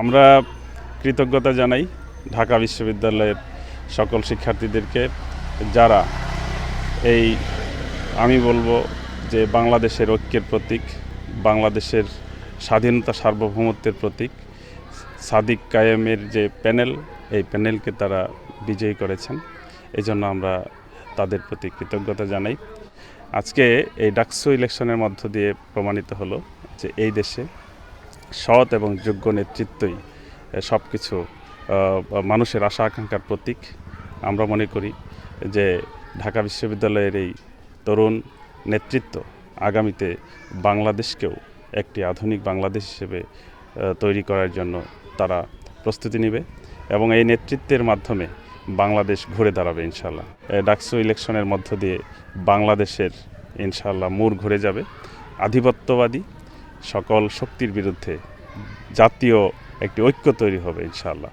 আমরা কৃতজ্ঞতা জানাই ঢাকা বিশ্ববিদ্যালয়ের সকল শিক্ষার্থীদেরকে যারা এই, আমি বলব যে বাংলাদেশের ঐক্যের প্রতীক, বাংলাদেশের স্বাধীনতা সার্বভৌমত্বের প্রতীক, সাদিক কায়েমের যে প্যানেল, এই প্যানেলকে তারা বিজয়ী করেছেন। এই জন্য আমরা তাদের প্রতি কৃতজ্ঞতা জানাই। আজকে এই ডাকসু ইলেকশনের মধ্য দিয়ে প্রমাণিত হলো যে এই দেশে সৎ এবং যোগ্য নেতৃত্বই সব কিছু মানুষের আশা আকাঙ্ক্ষার প্রতীক। আমরা মনে করি যে ঢাকা বিশ্ববিদ্যালয়ের এই তরুণ নেতৃত্ব আগামীতে বাংলাদেশকেও একটি আধুনিক বাংলাদেশ হিসেবে তৈরি করার জন্য তারা প্রস্তুতি নেবে এবং এই নেতৃত্বের মাধ্যমে বাংলাদেশ ঘুরে দাঁড়াবে ইনশাল্লাহ ডাকসু ইলেকশনের মধ্য দিয়ে বাংলাদেশের ইনশাল্লাহ মুর ঘুরে যাবে। আধিপত্যবাদী সকল শক্তির বিরুদ্ধে জাতীয় একটি ঐক্য তৈরি হবে ইনশাআল্লাহ।